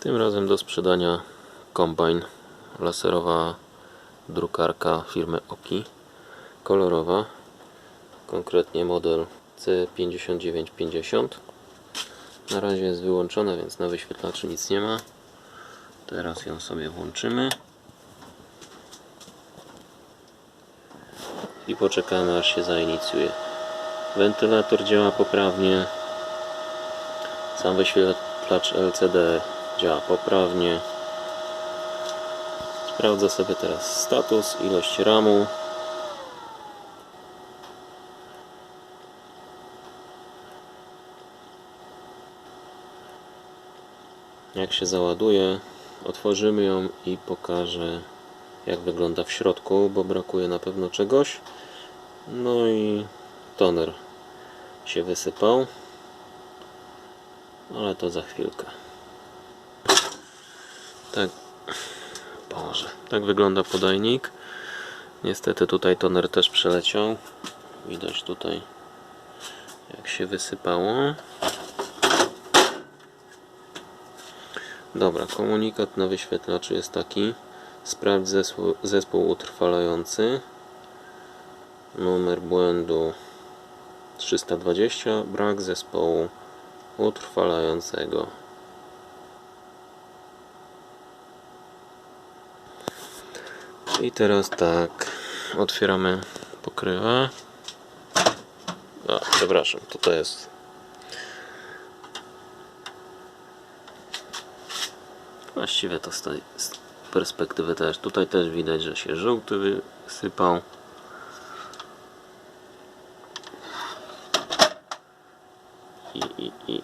Tym razem do sprzedania kombajn laserowa drukarka firmy Oki kolorowa konkretnie model C5950 na razie jest wyłączona więc na wyświetlaczu nic nie ma. Teraz ją sobie włączymy. I poczekamy aż się zainicjuje. Wentylator działa poprawnie. Sam wyświetlacz LCD działa poprawnie. Sprawdzę sobie teraz status, ilość RAMu. Jak się załaduje, otworzymy ją i pokażę jak wygląda w środku, bo brakuje na pewno czegoś. No i toner się wysypał ale to za chwilkę. Tak, Boże, tak wygląda podajnik. Niestety tutaj toner też przeleciał. Widać tutaj jak się wysypało. Dobra, komunikat na wyświetlaczu jest taki. Sprawdź zespół, zespół utrwalający. Numer błędu 320. Brak zespołu utrwalającego. I teraz tak, otwieramy pokrywę. A, przepraszam, to to jest. Właściwie to z tej perspektywy też. Tutaj też widać, że się żółty wysypał. i, i, i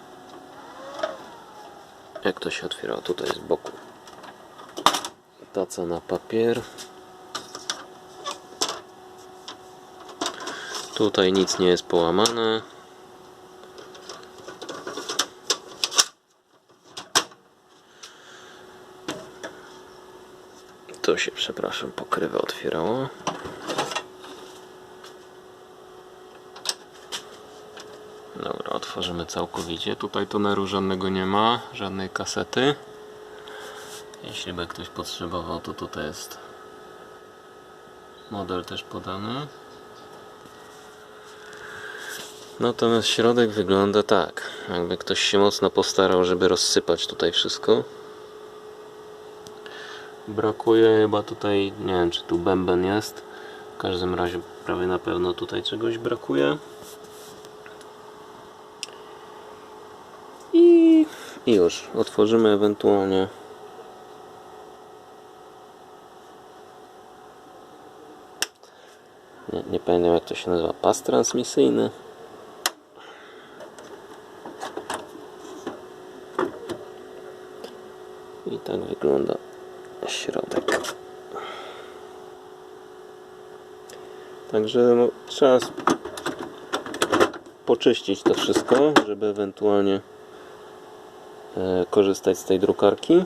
jak to się otwiera? Tutaj z boku taca na papier tutaj nic nie jest połamane to się przepraszam pokrywę otwierało Dobra, otworzymy całkowicie. Tutaj toneru żadnego nie ma, żadnej kasety. Jeśli by ktoś potrzebował, to tutaj jest model też podany. Natomiast środek wygląda tak, jakby ktoś się mocno postarał, żeby rozsypać tutaj wszystko. Brakuje chyba tutaj, nie wiem czy tu bęben jest. W każdym razie prawie na pewno tutaj czegoś brakuje. I, I już, otworzymy ewentualnie nie, nie pamiętam jak to się nazywa, pas transmisyjny i tak wygląda środek. Także no, trzeba poczyścić to wszystko, żeby ewentualnie e, korzystać z tej drukarki.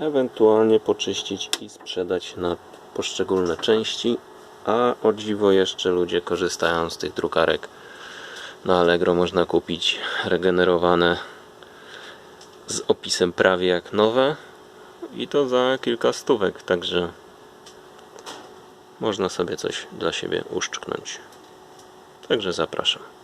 Ewentualnie poczyścić i sprzedać na poszczególne części. A o dziwo jeszcze ludzie korzystają z tych drukarek. Na Allegro można kupić regenerowane z opisem prawie jak nowe i to za kilka stówek także można sobie coś dla siebie uszczknąć. Także zapraszam